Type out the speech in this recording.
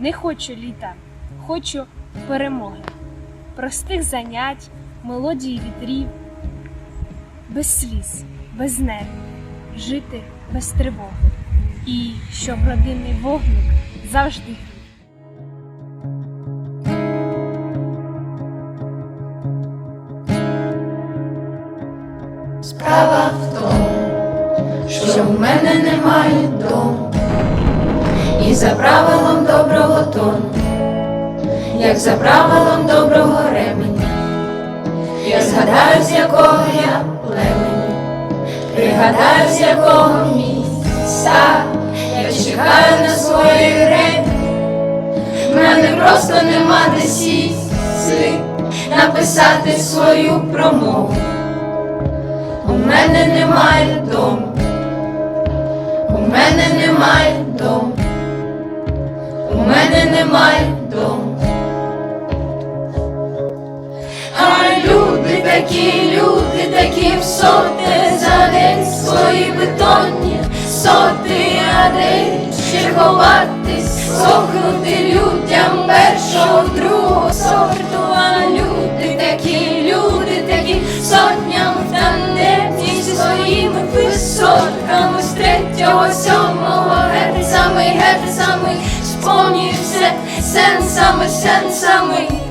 Не хочу літа, хочу перемоги, простих занять, мелодії вітрів, без сліз, без нервів, жити без тривоги, і щоб родинний вогник завжди. Справа в тому, що в мене немає дому, за правилом доброго тону, як за правилом доброго ременя, я згадаю, з якого я племені, пригадаю, з якого місця. Я чекаю на свої гребні, в мене просто нема де сісти, написати свою промову. У мене немає дому, у мене немає немає. А люди такі, люди такі в соти за день свої бетонні соти, а день ще ховатись, сохнути людям першого, другого сорту, а люди такі, люди такі сотнями в тандемі своїми висотками з третього, сьомого герцами, герцами, сповнюються сенсами, сенсами.